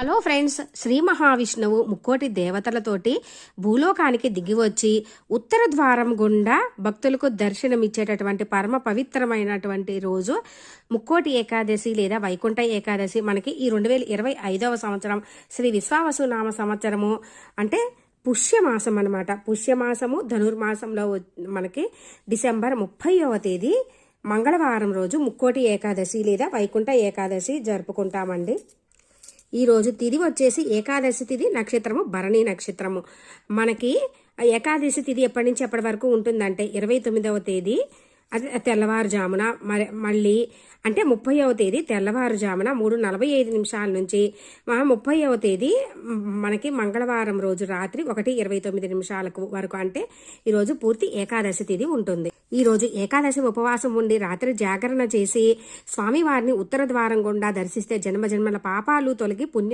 Hello friends Shri మహావిష్ణువు ముక్కోటి దేవతలతోటి భూలోకానికి దిగివచ్చి ఉత్తర ద్వారం గుండా భక్తులకు దర్శనమిచ్చేటటువంటి పరమ పవిత్రమైనటువంటి రోజు ముక్కోటి ఏకాదశి లేదా వైకుంఠ ఏకాదశి. మనకి ఈ రెండు వేల ఇరవై ఐదవ సంవత్సరం శ్రీ విశ్వావసు నామ సంవత్సరము అంటే పుష్యమాసం అనమాట పుష్యమాసము ధనుర్మాసంలో మనకి డిసెంబర్ ముప్పైవ తేదీ మంగళవారం రోజు ముక్కోటి ఏకాదశి లేదా వైకుంఠ ఏకాదశి జరుపుకుంటామండి. ఈరోజు తిది వచ్చేసి ఏకాదశి తిది నక్షత్రము భరణి నక్షత్రము. మనకి ఏకాదశి తిది ఎప్పటి నుంచి ఎప్పటి వరకు ఉంటుందంటే ఇరవై తొమ్మిదవ తేదీ అది తెల్లవారుజామున మరి మళ్ళీ అంటే ముప్పైవ తేదీ తెల్లవారుజామున మూడు నలభై ఐదు నిమిషాల నుంచి ముప్పైవ తేదీ మనకి మంగళవారం రోజు రాత్రి ఒకటి ఇరవై తొమ్మిది నిమిషాలకు వరకు అంటే ఈరోజు పూర్తి ఏకాదశి తిథి ఉంటుంది. ఈ రోజు ఏకాదశి ఉపవాసం ఉండి రాత్రి జాగరణ చేసి స్వామివారిని ఉత్తర ద్వారం గుండా దర్శిస్తే జన్మ జన్మల పాపాలు తొలగి పుణ్య